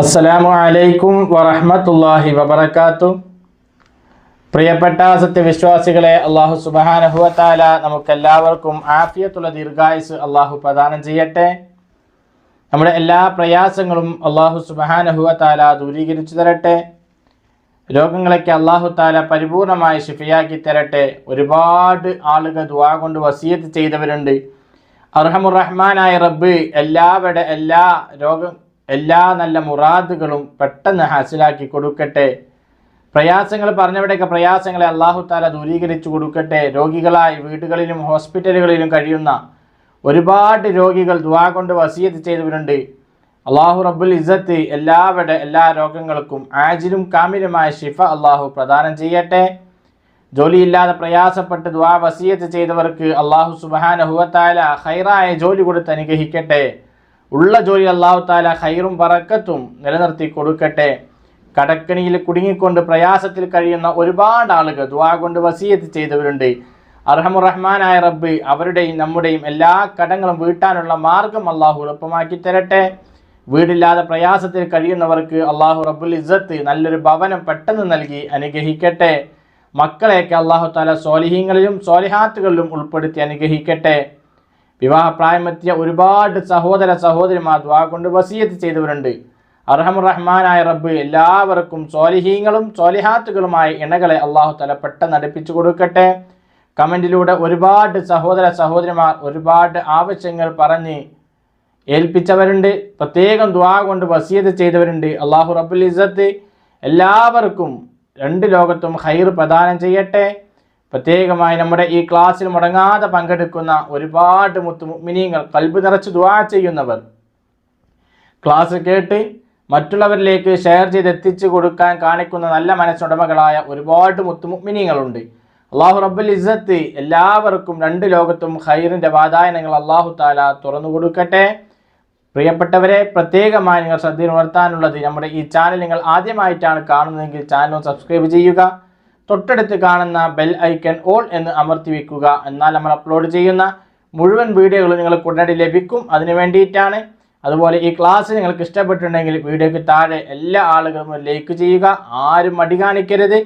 അസ്സലാമു അലൈക്കും വറഹമത്തല്ലാഹി വബർക്കാത്തു പ്രിയപ്പെട്ട സത്യവിശ്വാസികളെ അള്ളാഹു സുബാനഹുവത്താല നമുക്കെല്ലാവർക്കും ആഫിയത്തുള്ള ദീർഘായുസ് അള്ളാഹു പ്രദാനം ചെയ്യട്ടെ. നമ്മുടെ എല്ലാ പ്രയാസങ്ങളും അള്ളാഹു സുബാനഹുവത്താല ദൂരീകരിച്ചു തരട്ടെ. രോഗങ്ങളൊക്കെ അള്ളാഹു താല പരിപൂർണമായി ഷിഫിയാക്കി തരട്ടെ. ഒരുപാട് ആളുകൾ ദുവാ കൊണ്ട് വസീയത്ത് ചെയ്തവരുണ്ട്. അർഹമുറഹ്മാനായ റബ്ബ് എല്ലാവരുടെ എല്ലാ രോഗം എല്ലാ നല്ല മുറാദുകളും പെട്ടെന്ന് ഹാസിലാക്കി കൊടുക്കട്ടെ. പ്രയാസങ്ങൾ പറഞ്ഞവിടെയൊക്കെ പ്രയാസങ്ങളെ അള്ളാഹു താല ദൂരീകരിച്ചു കൊടുക്കട്ടെ. രോഗികളായി വീടുകളിലും ഹോസ്പിറ്റലുകളിലും കഴിയുന്ന ഒരുപാട് രോഗികൾ ദുവാ കൊണ്ട് വസീയത്ത് ചെയ്തവരുണ്ട്. അള്ളാഹു റബ്ബുൽ ഇസത്ത് എല്ലാവരുടെ എല്ലാ രോഗങ്ങൾക്കും ആജിലും കാമിലുമായ ഷിഫ അള്ളാഹു പ്രദാനം ചെയ്യട്ടെ. ജോലിയില്ലാതെ പ്രയാസപ്പെട്ട് ദുവാ വസീയത്ത് ചെയ്തവർക്ക് അള്ളാഹു സുബാന ഹുവത്തായ ഹൈറായ ജോലി കൊടുത്ത് അനുഗ്രഹിക്കട്ടെ. ഉള്ള ജോലി അള്ളാഹു താല ഹൈറും പറക്കത്തും നിലനിർത്തി കൊടുക്കട്ടെ. കടക്കണിയിൽ കുടുങ്ങിക്കൊണ്ട് പ്രയാസത്തിൽ കഴിയുന്ന ഒരുപാട് ആളുകൾ ദുവാ കൊണ്ട് വസീയത്ത് ചെയ്തവരുണ്ട്. അർഹമുറഹ്മാനായ റബ്ബ് അവരുടെയും നമ്മുടെയും എല്ലാ കടങ്ങളും വീട്ടാനുള്ള മാർഗം അള്ളാഹു എളുപ്പമാക്കി തരട്ടെ. വീടില്ലാതെ പ്രയാസത്തിൽ കഴിയുന്നവർക്ക് അള്ളാഹു റബ്ബുൽ ഇസ്സത്ത് നല്ലൊരു ഭവനം പെട്ടെന്ന് നൽകി അനുഗ്രഹിക്കട്ടെ. മക്കളെയൊക്കെ അള്ളാഹു താല സോലിഹീങ്ങളിലും സോലിഹാത്തുകളിലും ഉൾപ്പെടുത്തി അനുഗ്രഹിക്കട്ടെ. വിവാഹപ്രായമെത്തിയ ഒരുപാട് സഹോദര സഹോദരിമാർ ദ്വാ കൊണ്ട് വസീയത്ത് ചെയ്തവരുണ്ട്. അർഹമുറഹ്മാനായ റബ്ബ് എല്ലാവർക്കും സോലിഹീങ്ങളും സോലിഹാത്തുകളുമായ ഇണകളെ അള്ളാഹു തല പെട്ടെന്ന് അടുപ്പിച്ചു കൊടുക്കട്ടെ. കമന്റിലൂടെ ഒരുപാട് സഹോദര സഹോദരിമാർ ഒരുപാട് ആവശ്യങ്ങൾ പറഞ്ഞ് ഏൽപ്പിച്ചവരുണ്ട്. പ്രത്യേകം ദ്വാ കൊണ്ട് വസീയത്ത് ചെയ്തവരുണ്ട്. അള്ളാഹു റബ്ബുൽ ഇസത്ത് എല്ലാവർക്കും രണ്ട് ലോകത്തും ഹൈർ പ്രദാനം ചെയ്യട്ടെ. പ്രത്യേകമായി നമ്മുടെ ഈ ക്ലാസ്സിൽ മുടങ്ങാതെ പങ്കെടുക്കുന്ന ഒരുപാട് മുത്തുമിനിയങ്ങൾ കൽബ് നിറച്ച് ദുവാ ചെയ്യുന്നവർ ക്ലാസ് കേട്ട് മറ്റുള്ളവരിലേക്ക് ഷെയർ ചെയ്ത് എത്തിച്ചു കൊടുക്കാൻ കാണിക്കുന്ന നല്ല മനസ്സുടമകളായ ഒരുപാട് മുത്തുമിനിയങ്ങളുണ്ട് അള്ളാഹു റബ്ബുൽ ഇസ്സത്ത് എല്ലാവർക്കും രണ്ട് ലോകത്തും ഹൈറിന്റെ വാതായനങ്ങൾ അള്ളാഹു താല തുറന്നു കൊടുക്കട്ടെ. പ്രിയപ്പെട്ടവരെ പ്രത്യേകമായി നിങ്ങൾ ശ്രദ്ധയിൽ ഉണർത്താനുള്ളത് നമ്മുടെ ഈ ചാനൽ നിങ്ങൾ ആദ്യമായിട്ടാണ് കാണുന്നതെങ്കിൽ ചാനൽ സബ്സ്ക്രൈബ് ചെയ്യുക. തൊട്ടടുത്ത് കാണുന്ന ബെൽ ഐക്കൺ ഓൾ എന്ന് അമർത്തി വെക്കുക. എന്നാൽ നമ്മൾ അപ്ലോഡ് ചെയ്യുന്ന മുഴുവൻ വീഡിയോകളും നിങ്ങൾക്ക് ഉടനടി ലഭിക്കും. അതിന് വേണ്ടിയിട്ടാണ്. അതുപോലെ ഈ ക്ലാസ് നിങ്ങൾക്ക് ഇഷ്ടപ്പെട്ടിട്ടുണ്ടെങ്കിൽ വീഡിയോയ്ക്ക് താഴെ എല്ലാ ആളുകളും ലൈക്ക് ചെയ്യുക. ആരും മടി കാണിക്കരുത്.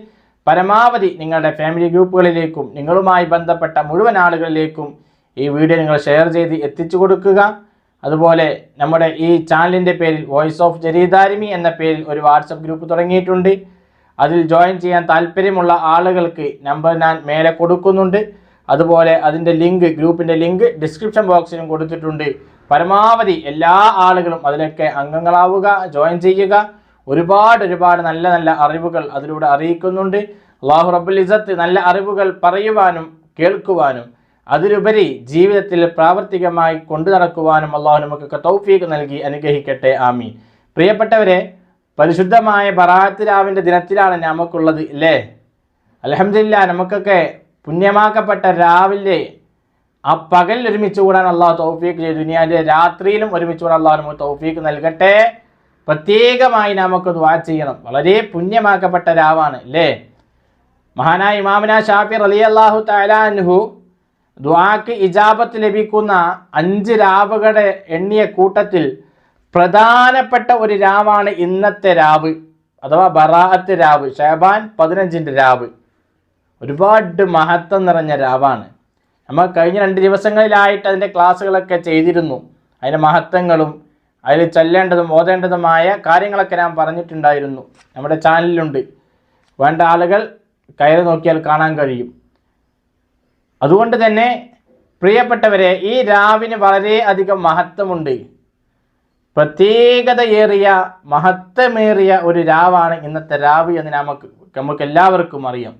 പരമാവധി നിങ്ങളുടെ ഫാമിലി ഗ്രൂപ്പുകളിലേക്കും നിങ്ങളുമായി ബന്ധപ്പെട്ട മുഴുവൻ ആളുകളിലേക്കും ഈ വീഡിയോ നിങ്ങൾ ഷെയർ ചെയ്ത് എത്തിച്ചു കൊടുക്കുക. അതുപോലെ നമ്മുടെ ഈ ചാനലിന്റെ പേരിൽ വോയിസ് ഓഫ് ജരീദാരിമി എന്ന പേരിൽ ഒരു വാട്സപ്പ് ഗ്രൂപ്പ് തുടങ്ങിയിട്ടുണ്ട്. അതിൽ ജോയിൻ ചെയ്യാൻ താല്പര്യമുള്ള ആളുകൾക്ക് നമ്പർ ഞാൻ മേലെ കൊടുക്കുന്നുണ്ട്. അതുപോലെ അതിന്റെ ലിങ്ക് ഗ്രൂപ്പിന്റെ ലിങ്ക് ഡിസ്ക്രിപ്ഷൻ ബോക്സിലും കൊടുത്തിട്ടുണ്ട്. പരമാവധി എല്ലാ ആളുകളും അതിലൊക്കെ അംഗങ്ങളാവുക ജോയിൻ ചെയ്യുക. ഒരുപാട് ഒരുപാട് നല്ല നല്ല അറിവുകൾ അതിലൂടെ അറിയിക്കുന്നുണ്ട്. അള്ളാഹു റബ്ബുൽ ഇസത്ത് നല്ല അറിവുകൾ പറയുവാനും കേൾക്കുവാനും അതിലുപരി ജീവിതത്തിൽ പ്രാവർത്തികമായി കൊണ്ടു നടക്കുവാനും അള്ളാഹു നമുക്കൊക്കെ തൗഫീഖ് നൽകി അനുഗ്രഹിക്കട്ടെ. ആമീൻ. പ്രിയപ്പെട്ടവരെ പരിശുദ്ധമായ ബറാത്ത് രാവിന്റെ ദിനത്തിലാണ് നമുക്കുള്ളത് അല്ലേ അലഹമില്ല നമുക്കൊക്കെ പുണ്യമാക്കപ്പെട്ട രാവിലെ ആ പകൽ ഒരുമിച്ച് കൂടാൻ അള്ളാഹു തൗഫീക്ക് ചെയ്തു. ഇനി അതിന്റെ രാത്രിയിലും ഒരുമിച്ച് കൂടാൻ അള്ളാഹു നമുക്ക് തൗഫീക്ക് നൽകട്ടെ. പ്രത്യേകമായി നമുക്ക് ദ്വാ ചെയ്യണം. വളരെ പുണ്യമാക്കപ്പെട്ട രാവാണ് അല്ലേ മഹാനായ ഇമാമിന ഷാഫി അലി അള്ളാഹു തലാൻഹു ദ്വാക്ക് ഇജാബത്ത് ലഭിക്കുന്ന അഞ്ച് രാവുകളുടെ എണ്ണിയ കൂട്ടത്തിൽ പ്രധാനപ്പെട്ട ഒരു രാവാണ് ഇന്നത്തെ രാവ് അഥവാ ബറാഅത്ത് രാവ് ഷേബാൻ പതിനഞ്ചിന്റെ രാവ്. ഒരുപാട് മഹത്വം നിറഞ്ഞ രാവാണ്. നമ്മൾ കഴിഞ്ഞ രണ്ട് ദിവസങ്ങളിലായിട്ട് അതിന്റെ ക്ലാസ്സുകളൊക്കെ ചെയ്തിരുന്നു. അതിന്റെ മഹത്വങ്ങളും അതിൽ ചൊല്ലേണ്ടതും ഓതേണ്ടതുമായ കാര്യങ്ങളൊക്കെ ഞാൻ പറഞ്ഞിട്ടുണ്ടായിരുന്നു നമ്മുടെ ചാനലിലുണ്ട്. വേണ്ട ആളുകൾ കയറി നോക്കിയാൽ കാണാൻ കഴിയും. അതുകൊണ്ട് തന്നെ പ്രിയപ്പെട്ടവരെ ഈ രാവിന് വളരെ അധികം മഹത്വമുണ്ട്. പ്രത്യേകതയേറിയ മഹത്വമേറിയ ഒരു രാവാണ് ഇന്നത്തെ രാവ് എന്ന് നമുക്ക് നമുക്ക് എല്ലാവർക്കും അറിയാം.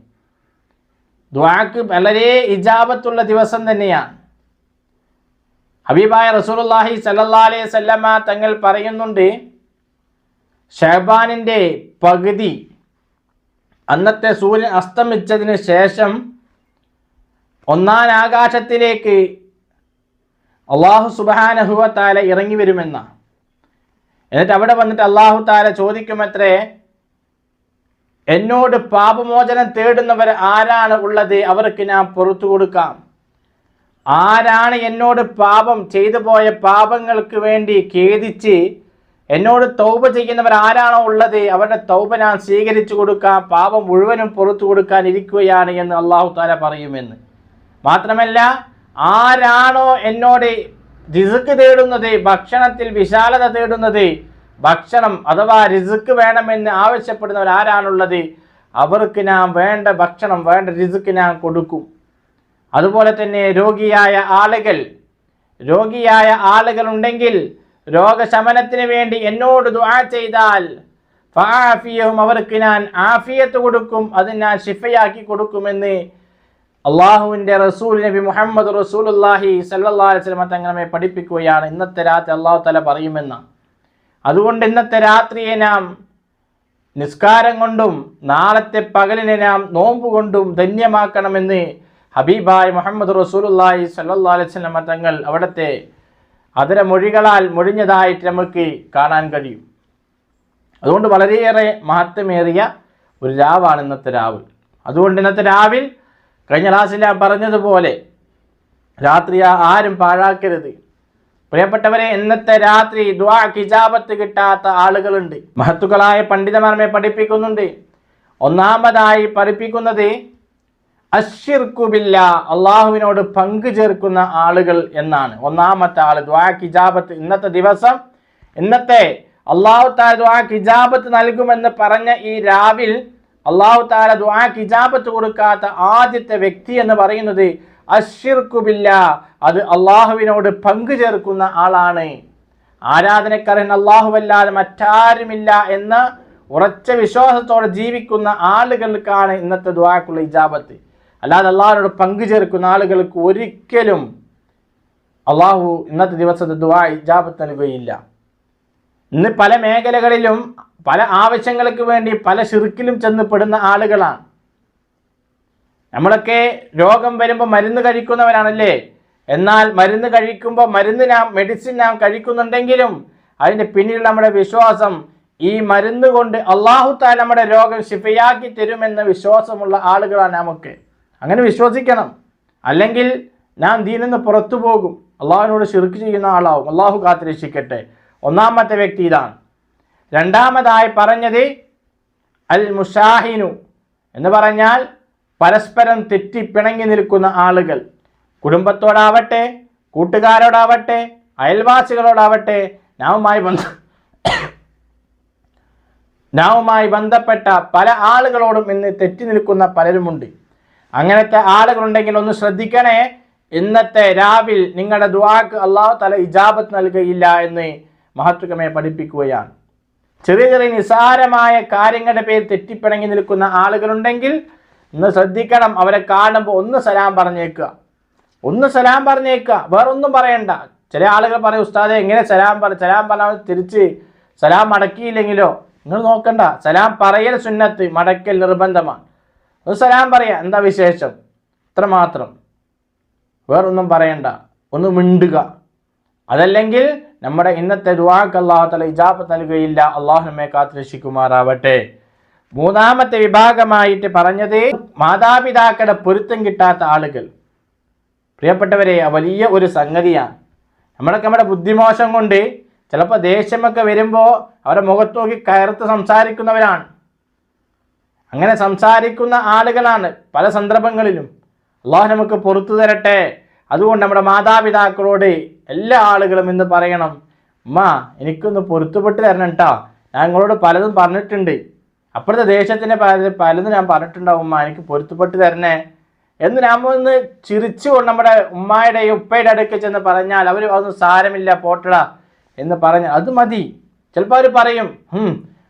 ദ്വാക്ക് വളരെ ഇജാബത്തുള്ള ദിവസം തന്നെയാണ്. ഹബീബായ റസൂലുള്ളാഹി സല്ലാ അലൈഹി വസല്ലമ തങ്ങൾ പറയുന്നുണ്ട് ഷഹബാനിന്റെ പകുതി അന്നത്തെ സൂര്യൻ അസ്തമിച്ചതിന് ശേഷം ഒന്നാം ആകാശത്തിലേക്ക് അള്ളാഹു സുബാനഹുവ താല ഇറങ്ങി വരുമെന്ന എന്നിട്ട് അവിടെ വന്നിട്ട് അള്ളാഹു താല ചോദിക്കുമത്രേ എന്നോട് പാപമോചനം തേടുന്നവർ ആരാണ് ഉള്ളത്? അവർക്ക് ഞാൻ പുറത്തു കൊടുക്കാം. ആരാണ് എന്നോട് പാപം ചെയ്തു പോയ പാപങ്ങൾക്ക് വേണ്ടി ഖേദിച്ച് എന്നോട് തൗബ ചെയ്യുന്നവർ ആരാണോ ഉള്ളത്? അവരുടെ തൗബ ഞാൻ സ്വീകരിച്ചു കൊടുക്കാം. പാപം മുഴുവനും പുറത്തു കൊടുക്കാൻ ഇരിക്കുകയാണ് എന്ന് അള്ളാഹു താല പറയുമെന്ന്. മാത്രമല്ല ആരാണോ എന്നോട് റിസുക്ക് തേടുന്നത് ഭക്ഷണത്തിൽ വിശാലത തേടുന്നത് ഭക്ഷണം അഥവാ റിസുക്ക് വേണമെന്ന് ആവശ്യപ്പെടുന്നവർ ആരാണുള്ളത്? അവർക്ക് ഞാൻ വേണ്ട ഭക്ഷണം വേണ്ട റിസുക്ക് ഞാൻ കൊടുക്കും. അതുപോലെ തന്നെ രോഗിയായ ആളുകൾ രോഗിയായ ആളുകൾ ഉണ്ടെങ്കിൽ രോഗശമനത്തിന് വേണ്ടി എന്നോട് ദുആ ചെയ്താൽ ഫാഫിയവും അവർക്ക് ഞാൻ ആഫിയത്ത് കൊടുക്കും അത് ഞാൻ ഷിഫയാക്കി കൊടുക്കുമെന്ന് അള്ളാഹുവിന്റെ റസൂൽ നബി മുഹമ്മദ് റസൂലുല്ലാഹി അള്ളാഹി വസല്ലം തങ്ങളെ പഠിപ്പിക്കുകയാണ് ഇന്നത്തെ രാത്രി അള്ളാഹു തല പറയുമെന്ന്. അതുകൊണ്ട് ഇന്നത്തെ രാത്രിയെ നാം നിസ്കാരം കൊണ്ടും നാളത്തെ പകലിനെ നാം നോമ്പ് കൊണ്ടും ധന്യമാക്കണമെന്ന് ഹബീബായ് മുഹമ്മദ് റസൂലുല്ലാഹി സല്ലല്ലാഹു അലൈഹി വസല്ലം തങ്ങൾ അവിടുത്തെ അതര മൊഴികളാൽ മൊഴിഞ്ഞതായിട്ട് നമുക്ക് കാണാൻ കഴിയും. അതുകൊണ്ട് വളരെയേറെ മഹത്വമേറിയ ഒരു രാവാണ് ഇന്നത്തെ രാവ്. അതുകൊണ്ട് ഇന്നത്തെ രാവിൽ കഴിഞ്ഞ ക്ലാസ്സിൽ ഞാൻ പറഞ്ഞതുപോലെ രാത്രി ആരും പാഴാക്കരുത്. പ്രിയപ്പെട്ടവരെ ഇന്നത്തെ രാത്രി ദ്വാ കിജാബത്ത് കിട്ടാത്ത ആളുകളുണ്ട്. മഹത്തുക്കളായ പണ്ഡിതന്മാരെ പഠിപ്പിക്കുന്നുണ്ട്. ഒന്നാമതായി പഠിപ്പിക്കുന്നത് അഷിർക്കുബില്ല അള്ളാഹുവിനോട് പങ്കു ചേർക്കുന്ന ആളുകൾ എന്നാണ്. ഒന്നാമത്തെ ആൾ ദ്വാ കിജാബത്ത് ഇന്നത്തെ ദിവസം ഇന്നത്തെ അള്ളാഹു താ ദ്വാ കിജാബത്ത് നൽകുമെന്ന് പറഞ്ഞ ഈ രാവിൽ അള്ളാഹു താല ദ്വാ ഇജാബത്ത് കൊടുക്കാത്ത ആദ്യത്തെ വ്യക്തി എന്ന് പറയുന്നത് അഷിർക്കുബില്ല അത് അള്ളാഹുവിനോട് പങ്കു ചേർക്കുന്ന ആളാണ്. ആരാധനക്കാരൻ അല്ലാഹുവല്ലാതെ മറ്റാരുമില്ല എന്ന ഉറച്ച വിശ്വാസത്തോടെ ജീവിക്കുന്ന ആളുകൾക്കാണ് ഇന്നത്തെ ദ്വാക്കുള്ള ഇജാബത്ത്. അല്ലാതെ അള്ളാഹിനോട് പങ്കു ചേർക്കുന്ന ആളുകൾക്ക് ഒരിക്കലും അള്ളാഹു ഇന്നത്തെ ദിവസത്തെ ദ്വാ ഇജാബത്ത് നൽകുകയില്ല. ഇന്ന് പല മേഖലകളിലും പല ആവശ്യങ്ങൾക്ക് വേണ്ടി പല ഷിർക്കിലും ചെന്ന് പെടുന്ന ആളുകളാണ്. നമ്മളൊക്കെ രോഗം വരുമ്പോൾ മരുന്ന് കഴിക്കുന്നവരാണല്ലേ? എന്നാൽ മരുന്ന് കഴിക്കുമ്പോൾ മരുന്ന് നാം മെഡിസിൻ നാം കഴിക്കുന്നുണ്ടെങ്കിലും അതിന്റെ പിന്നിൽ നമ്മുടെ വിശ്വാസം ഈ മരുന്ന് കൊണ്ട് അള്ളാഹു താൻ നമ്മുടെ രോഗം ശിഫയാക്കി തരുമെന്ന വിശ്വാസമുള്ള ആളുകളാണ് നമുക്ക്. അങ്ങനെ വിശ്വസിക്കണം. അല്ലെങ്കിൽ നാം ദീനിന്ന് പുറത്തു പോകും. അള്ളാഹുവിനോട് ശിർക്ക് ചെയ്യുന്ന ആളാവും. അള്ളാഹു കാത്തിരക്ഷിക്കട്ടെ. ഒന്നാമത്തെ വ്യക്തി ഇതാണ്. രണ്ടാമതായി പറഞ്ഞത് അൽ മുഷാഹിനു എന്ന് പറഞ്ഞാൽ പരസ്പരം തെറ്റിപ്പിണങ്ങി നിൽക്കുന്ന ആളുകൾ. കുടുംബത്തോടാവട്ടെ കൂട്ടുകാരോടാവട്ടെ അയൽവാസികളോടാവട്ടെ നാവുമായി ബന്ധ നാവുമായി ബന്ധപ്പെട്ട പല ആളുകളോടും ഇന്ന് തെറ്റി നിൽക്കുന്ന പലരുമുണ്ട്. അങ്ങനത്തെ ആളുകളുണ്ടെങ്കിൽ ഒന്ന് ശ്രദ്ധിക്കണേ ഇന്നത്തെ രാവിൽ നിങ്ങളുടെ ദുവാക്ക് അള്ളാഹു തല ഇജാബത്ത് നൽകുകയില്ല എന്ന് മഹത്വകമേ പഠിപ്പിക്കുകയാണ്. ചെറിയ ചെറിയ നിസാരമായ കാര്യങ്ങളുടെ പേര് തെറ്റിപ്പിണങ്ങി നിൽക്കുന്ന ആളുകളുണ്ടെങ്കിൽ ഇന്ന് ശ്രദ്ധിക്കണം അവരെ കാണുമ്പോൾ ഒന്ന് സലാം പറഞ്ഞേക്കുക. ഒന്ന് സലാം പറഞ്ഞേക്കുക. വേറൊന്നും പറയണ്ട. ചില ആളുകൾ പറയും ഉസ്താദെ എങ്ങനെ സലാം പറ സലാം പറഞ്ഞാൽ തിരിച്ച് സലാം മടക്കിയില്ലെങ്കിലോ? നിങ്ങൾ നോക്കണ്ട. സലാം പറയൽ സുന്നത്ത് മടക്കൽ നിർബന്ധമാണ്. ഒന്ന് സലാം പറയാം എന്താ വിശേഷം? ഇത്രമാത്രം വേറൊന്നും പറയണ്ട. ഒന്ന് മിണ്ടുക. അതല്ലെങ്കിൽ നമ്മുടെ ഇന്നത്തെ ദുവാക്ക് അള്ളാഹു തല ഇജാബത്ത് നൽകുകയില്ല. അള്ളാഹു നമ്മെ കാത്തുരക്ഷിക്കുമാറാവട്ടെ. മൂന്നാമത്തെ വിഭാഗമായിട്ട് പറഞ്ഞത് മാതാപിതാക്കളുടെ പൊരുത്തം കിട്ടാത്ത ആളുകൾ. പ്രിയപ്പെട്ടവരെ വലിയ ഒരു സംഗതിയാണ്. നമ്മളൊക്കെ നമ്മുടെ ബുദ്ധിമോശം കൊണ്ട് ചിലപ്പോൾ ദേഷ്യമൊക്കെ വരുമ്പോൾ അവരെ മുഖത്ത് നോക്കി കയർത്ത് സംസാരിക്കുന്നവരാണ്. അങ്ങനെ സംസാരിക്കുന്ന ആളുകളാണ് പല സന്ദർഭങ്ങളിലും. അള്ളാഹു നമുക്ക് പുറത്തു തരട്ടെ. അതുകൊണ്ട് നമ്മുടെ മാതാപിതാക്കളോട് എല്ലാ ആളുകളും ഇന്ന് പറയണം അമ്മ എനിക്കൊന്ന് പൊരുത്തപ്പെട്ട് തരണം കേട്ടോ ഞാൻ നിങ്ങളോട് പലതും പറഞ്ഞിട്ടുണ്ട്. അപ്പുറത്തെ ദേശത്തിന്റെ പല പലതും ഞാൻ പറഞ്ഞിട്ടുണ്ടാവും ഉമ്മ എനിക്ക് പൊരുത്തപ്പെട്ട് തരണേ. എന്ന് ഞാൻ ഒന്ന് ചിരിച്ചുകൊണ്ട് നമ്മുടെ ഉമ്മയുടെയും ഉപ്പയുടെ അടുക്കൽ ചെന്ന് പറഞ്ഞാൽ അവർ അതൊന്നും സാരമില്ല പോട്ടടാ. എന്ന് പറഞ്ഞാൽ അത് മതി. ചിലപ്പോൾ അവർ പറയും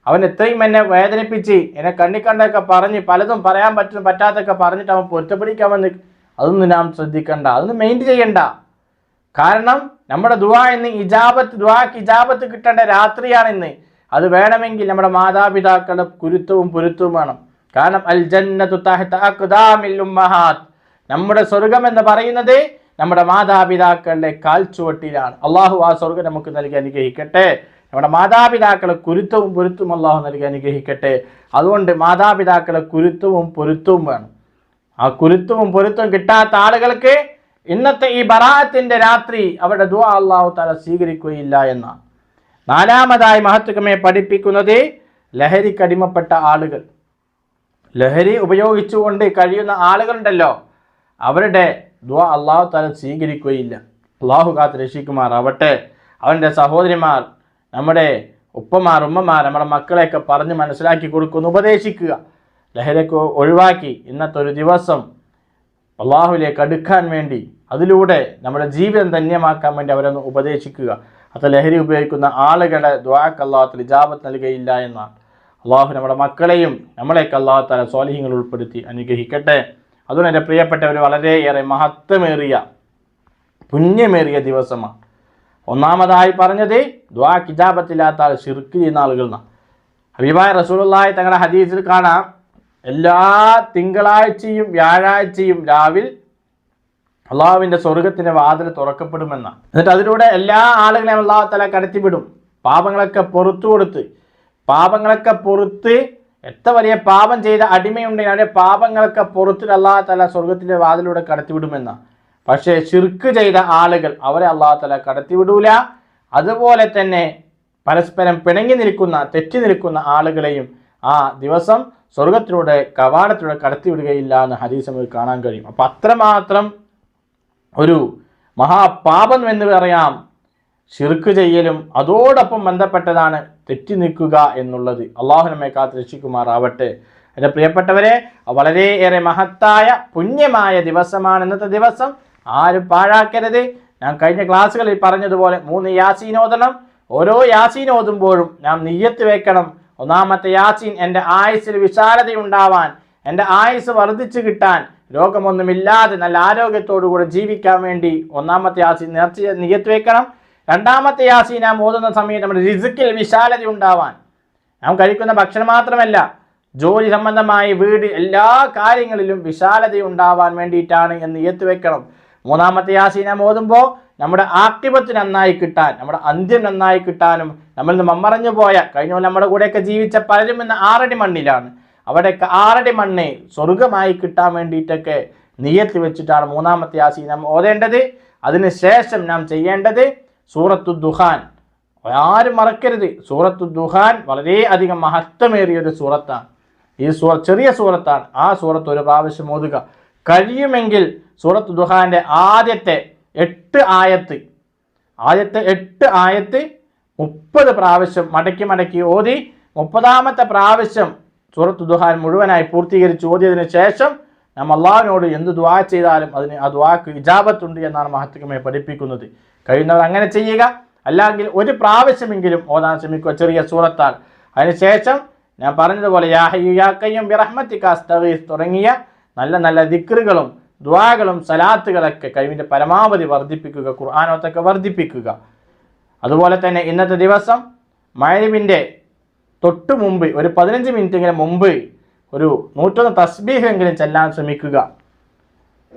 അവൻ എത്രയും എന്നെ വേദനിപ്പിച്ച് എന്നെ കണ്ണിക്കണ്ടൊക്കെ പറഞ്ഞ് പലതും പറയാൻ പറ്റും പറ്റാത്തൊക്കെ പറഞ്ഞിട്ട് അവൻ പൊരുത്തപ്പെടിക്കാമെന്ന് അതൊന്നും ഞാൻ ശ്രദ്ധിക്കണ്ട അതൊന്നും മെയിൻ ചെയ്യണ്ട. കാരണം നമ്മുടെ ദുവാ ഇന്ന് ഇജാബത്ത് ദുവാക്ക് ഇജാബത്ത് കിട്ടേണ്ട രാത്രിയാണ് ഇന്ന്. അത് വേണമെങ്കിൽ നമ്മുടെ മാതാപിതാക്കളുടെ കുരുത്തവും പുരുത്തവും വേണം. കാരണം അൽ ജന്നത്തു നമ്മുടെ സ്വർഗം എന്ന് പറയുന്നത് നമ്മുടെ മാതാപിതാക്കളുടെ കാൽ ചുവട്ടിലാണ്. അള്ളാഹു ആ സ്വർഗം നമുക്ക് നൽകി അനുഗ്രഹിക്കട്ടെ. നമ്മുടെ മാതാപിതാക്കളെ കുരുത്തവും പൊരുത്തവും അള്ളാഹു നൽകി അനുഗ്രഹിക്കട്ടെ. അതുകൊണ്ട് മാതാപിതാക്കളെ കുരുത്തവും പൊരുത്തവും വേണം. ആ കുരുത്തവും പൊരുത്തവും കിട്ടാത്ത ആളുകൾക്ക് ഇന്നത്തെ ഈ ബറാഅത്തിന്റെ രാത്രി അവരുടെ ദുആ അള്ളാഹു താല സ്വീകരിക്കുകയില്ല എന്നാണ്. നാലാമതായി മഹത്വകമെ പഠിപ്പിക്കുന്നത് ലഹരിക്കടിമപ്പെട്ട ആളുകൾ. ലഹരി ഉപയോഗിച്ചുകൊണ്ട് കഴിയുന്ന ആളുകളുണ്ടല്ലോ അവരുടെ ദ്വാ അള്ളാഹു താല സ്വീകരിക്കുകയില്ല. അള്ളാഹു കാത്ത് രക്ഷിക്കുമാറാവട്ടെ. അവന്റെ സഹോദരിമാർ നമ്മുടെ ഉപ്പമാർ ഉമ്മമാർ നമ്മുടെ മക്കളെയൊക്കെ പറഞ്ഞ് മനസ്സിലാക്കി കൊടുക്കുന്ന ഉപദേശിക്കുക. ലഹരിക്ക് ഒഴിവാക്കി ഇന്നത്തെ ഒരു ദിവസം അള്ളാഹുലേക്ക് അടുക്കാൻ വേണ്ടി അതിലൂടെ നമ്മുടെ ജീവിതം ധന്യമാക്കാൻ വേണ്ടി അവരൊന്ന് ഉപദേശിക്കുക. അത് ലഹരി ഉപയോഗിക്കുന്ന ആളുകളെ ദ്വാക്ക് അള്ളാഹത്തിൽ ഇജാബത്ത് നൽകുകയില്ല എന്നാണ്. അള്ളാഹു നമ്മുടെ മക്കളെയും നമ്മളെയൊക്കെ അള്ളാഹു സ്വാലിഹ്യങ്ങൾ ഉൾപ്പെടുത്തി അനുഗ്രഹിക്കട്ടെ. അതുകൊണ്ട് എന്റെ പ്രിയപ്പെട്ടവർ വളരെയേറെ മഹത്വമേറിയ പുണ്യമേറിയ ദിവസമാണ്. ഒന്നാമതായി പറഞ്ഞത് ദ്വാ കിജാബത്തില്ലാത്ത ആൾ ഷിർക്ക് ചെയ്യുന്ന ആളുകൾ ഹബീബായ റസൂലുള്ളാഹി തങ്ങളുടെ ഹദീസിൽ കാണാം. എല്ലാ തിങ്കളാഴ്ചയും വ്യാഴാഴ്ചയും രാവിൽ അള്ളാഹുവിന്റെ സ്വർഗത്തിന്റെ വാതിൽ തുറക്കപ്പെടുമെന്ന എന്നിട്ട് അതിലൂടെ എല്ലാ ആളുകളെയും അള്ളാഹു തല കടത്തിവിടും. പാപങ്ങളൊക്കെ പുറത്തു കൊടുത്ത്. പാപങ്ങളൊക്കെ പുറത്ത് എത്ര വലിയ പാപം ചെയ്ത അടിമയുണ്ടെങ്കിൽ അവരുടെ പാപങ്ങളൊക്കെ പുറത്തിൽ അള്ളാഹു തല സ്വർഗത്തിന്റെ വാതിലൂടെ കടത്തിവിടുമെന്ന പക്ഷേ ശിർക്ക് ചെയ്ത ആളുകൾ അവരെ അള്ളാഹു തല കടത്തിവിടൂല. അതുപോലെ തന്നെ പരസ്പരം പിണങ്ങി നിൽക്കുന്ന തെറ്റി നിൽക്കുന്ന ആളുകളെയും ആ ദിവസം സ്വർഗത്തിലൂടെ കവാടത്തിലൂടെ കടത്തിവിടുകയില്ല എന്ന് ഹദീസ് നമുക്ക് കാണാൻ കഴിയും. അപ്പം അത്രമാത്രം ഒരു മഹാപാപം എന്ന് പറയാം. ഷിർക്ക് ചെയ്യലും അതോടൊപ്പം ബന്ധപ്പെട്ടതാണ് തെറ്റി നിൽക്കുക എന്നുള്ളത്. അള്ളാഹു നമ്മെ കാത്ത് രക്ഷിക്കുമാറാവട്ടെ. എന്റെ പ്രിയപ്പെട്ടവരെ വളരെയേറെ മഹത്തായ പുണ്യമായ ദിവസമാണ് ഇന്നത്തെ ദിവസം. ആരും പാഴാക്കരുത്. ഞാൻ കഴിഞ്ഞ ക്ലാസ്സുകളിൽ പറഞ്ഞതുപോലെ മൂന്ന് യാസീനോദനം. ഓരോ യാസീൻ ഓതുമ്പോഴും നാം നെയ്യത്ത് വെക്കണം. ഒന്നാമത്തെ യാസീൻ എന്റെ ആയുസ്സിൽ വിശാലതയുണ്ടാവാൻ എന്റെ ആയുസ് വർദ്ധിച്ചു കിട്ടാൻ രോഗമൊന്നുമില്ലാതെ നല്ല ആരോഗ്യത്തോടുകൂടെ ജീവിക്കാൻ വേണ്ടി ഒന്നാമത്തെ ആസി നേർച്ച നിയത്ത് വെക്കണം. രണ്ടാമത്തെ ആസി നാം ഓതുന്ന സമയത്ത് നമ്മുടെ റിസുക്കിൽ വിശാലത ഉണ്ടാവാൻ. നാം കഴിക്കുന്ന ഭക്ഷണം മാത്രമല്ല ജോലി സംബന്ധമായി വീട് എല്ലാ കാര്യങ്ങളിലും വിശാലത ഉണ്ടാവാൻ വേണ്ടിയിട്ടാണ് എന്ന് നിയത്ത് വെക്കണം. മൂന്നാമത്തെ ആസി നാം ഓതുമ്പോൾ നമ്മുടെ ആക്ടിപത്ത് നന്നായി കിട്ടാൻ നമ്മുടെ അന്ത്യം നന്നായി കിട്ടാനും നമ്മൾ നിന്ന് മമ്മറഞ്ഞു പോയ കഴിഞ്ഞ നമ്മുടെ കൂടെയൊക്കെ ജീവിച്ച പലരും ഇന്ന് ആറടി മണ്ണിലാണ്. അവിടെയൊക്കെ ആറടി മണ്ണ് സ്വർഗമായി കിട്ടാൻ വേണ്ടിയിട്ടൊക്കെ നിയത്ത് വെച്ചിട്ടാണ് മൂന്നാമത്തെ യാസീൻ നാം ഓതേണ്ടത്. അതിനുശേഷം നാം ചെയ്യേണ്ടത് സൂറത്തു ദുഹാൻ. ആരും മറക്കരുത്. സൂറത്തു ദുഹാൻ വളരെയധികം മഹത്വമേറിയ ഒരു സൂറത്താണ്. ഈ സൂറ ചെറിയ സൂറത്താണ്. ആ സൂറത്ത് ഒരു പ്രാവശ്യം ഓതുക. കഴിയുമെങ്കിൽ സൂറത്ത് ദുഹാന്റെ ആദ്യത്തെ എട്ട് ആയത്ത് ആദ്യത്തെ എട്ട് ആയത്ത് മുപ്പത് പ്രാവശ്യം മടക്കി മടക്കി ഓതി. മുപ്പതാമത്തെ പ്രാവശ്യം സൂറത്ത് ദുഹാൻ മുഴുവനായി പൂർത്തീകരിച്ച് ഓതിയതിനു ശേഷം നാം അള്ളാഹിനോട് എന്ത് ദ്വാ ചെയ്താലും അതിന് ആ ദ്വാക്ക് ഇജാബത്തുണ്ട് എന്നാണ് മഹത്വമേ പഠിപ്പിക്കുന്നത്. കഴിയുന്നവർ അങ്ങനെ ചെയ്യുക. അല്ലെങ്കിൽ ഒരു പ്രാവശ്യമെങ്കിലും ഓതാൻ ശ്രമിക്കുക ചെറിയ സൂറത്താൽ. അതിനുശേഷം ഞാൻ പറഞ്ഞതുപോലെ തുടങ്ങിയ നല്ല നല്ല ദിക്റുകളും ദ്വാകളും സലാത്തുകളൊക്കെ കഴിവിന്റെ പരമാവധി വർദ്ധിപ്പിക്കുക ഖുർആാനത്തൊക്കെ വർദ്ധിപ്പിക്കുക. അതുപോലെ തന്നെ ഇന്നത്തെ ദിവസം മഴവിന്റെ തൊട്ട് മുമ്പ് ഒരു പതിനഞ്ച് മിനിറ്റെങ്കിലും മുമ്പ് ഒരു നൂറ്റൊന്ന് തസ്ബീഹെങ്കിലും ചെല്ലാൻ ശ്രമിക്കുക.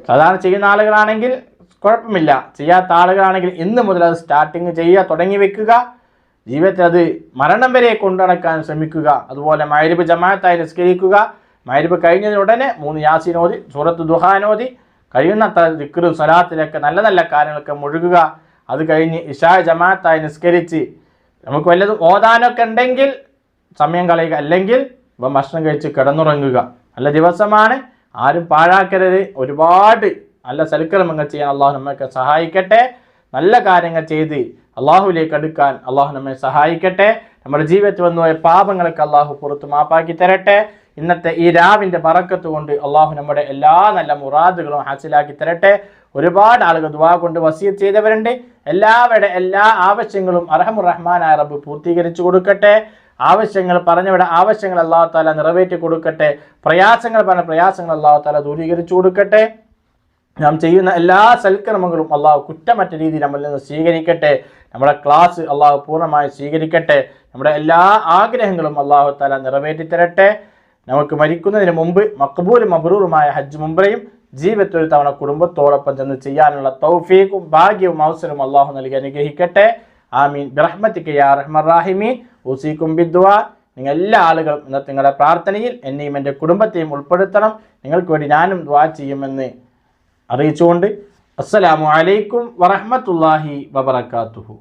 സാധാരണ ചെയ്യുന്ന ആളുകളാണെങ്കിൽ കുഴപ്പമില്ല. ചെയ്യാത്ത ആളുകളാണെങ്കിൽ ഇന്ന് മുതൽ അത് സ്റ്റാർട്ടിങ് ചെയ്യുക തുടങ്ങി വെക്കുക. ജീവിതത്തിൽ അത് മരണം വരെ കൊണ്ടുനടക്കാൻ ശ്രമിക്കുക. അതുപോലെ മൈരിബ് ജമാഅത്തായി നിസ്കരിക്കുക. മൈരിബ് കഴിഞ്ഞതിനുടനെ മൂന്ന് യാസിനോതി സൂറത്ത് ദുഹാനോതി കഴിയുന്ന ദിക്കറും സ്വലാത്തിലൊക്കെ നല്ല നല്ല കാര്യങ്ങളൊക്കെ മുഴുകുക. അത് കഴിഞ്ഞ് ഇഷാ ജമാഅത്തായി നിസ്കരിച്ച് നമുക്ക് വല്ലതും ഓതാനൊക്കെ ഉണ്ടെങ്കിൽ സമയം കളയുക. അല്ലെങ്കിൽ ഇപ്പം ഭക്ഷണം കഴിച്ച് കിടന്നുറങ്ങുക. നല്ല ദിവസമാണ്. ആരും പാഴാക്കരുത്. ഒരുപാട് നല്ല സൽക്രമങ്ങൾ ചെയ്യാൻ അള്ളാഹു നമ്മൾക്ക് സഹായിക്കട്ടെ. നല്ല കാര്യങ്ങൾ ചെയ്ത് അള്ളാഹുവിലേക്ക് അടുക്കാൻ അള്ളാഹു നമ്മെ സഹായിക്കട്ടെ. നമ്മുടെ ജീവിതത്തിൽ വന്നുപോയ പാപങ്ങളൊക്കെ അള്ളാഹു പുറത്ത് മാപ്പാക്കി തരട്ടെ. ഇന്നത്തെ ഈ രാവിന്റെ പറക്കത്ത് കൊണ്ട് അള്ളാഹു നമ്മുടെ എല്ലാ നല്ല മുറാദുകളും ഹാസിലാക്കി തരട്ടെ. ഒരുപാട് ആളുകൾ ദുവാ കൊണ്ട് വസീത് ചെയ്തവരുണ്ട്. എല്ലാവരുടെ എല്ലാ ആവശ്യങ്ങളും അറഹമുറഹ്മാൻ റബ്ബ് പൂർത്തീകരിച്ചു കൊടുക്കട്ടെ. ആവശ്യങ്ങൾ പറഞ്ഞവിടെ ആവശ്യങ്ങൾ അള്ളാഹു നിറവേറ്റി കൊടുക്കട്ടെ. പ്രയാസങ്ങൾ പറഞ്ഞ പ്രയാസങ്ങൾ അള്ളാഹു ദൂരീകരിച്ചു കൊടുക്കട്ടെ. നാം ചെയ്യുന്ന എല്ലാ സൽക്കർമ്മങ്ങളും അള്ളാഹു കുറ്റമറ്റ രീതിയിൽ നമ്മളിൽ നിന്ന് സ്വീകരിക്കട്ടെ. നമ്മുടെ ക്ലാസ് അള്ളാഹു പൂർണമായി സ്വീകരിക്കട്ടെ. നമ്മുടെ എല്ലാ ആഗ്രഹങ്ങളും അള്ളാഹു താല നിറവേറ്റി തരട്ടെ. നമുക്ക് മരിക്കുന്നതിന് മുമ്പ് മക്ബൂലും മബ്രൂറുമായ ഹജ്ജ് മുംബ്രയും ജീവിതത്തിൽ തവണ കുടുംബത്തോടൊപ്പം ചെന്ന് ചെയ്യാനുള്ള തൗഫീഖും ഭാഗ്യവും അവസരവും അള്ളാഹു നൽകി അനുഗ്രഹിക്കട്ടെ. ആമീൻ. ബിറഹ്മത്തിക്ക് യാ റഹ്മർ റാഹിമീൻ ഊസിക്കും ബിദ്വാ നിങ്ങൾ എല്ലാ ആളുകളും ഇന്നത്തെ നിങ്ങളുടെ പ്രാർത്ഥനയിൽ എന്നെയും എന്റെ കുടുംബത്തെയും ഉൾപ്പെടുത്തണം. നിങ്ങൾക്ക് വേണ്ടി ഞാനും ദ്വാ ചെയ്യുമെന്ന് അറിയിച്ചുകൊണ്ട് അസ്സലാമു അലൈക്കും വറഹ്മത്തുള്ളാഹി വബറകാതുഹു.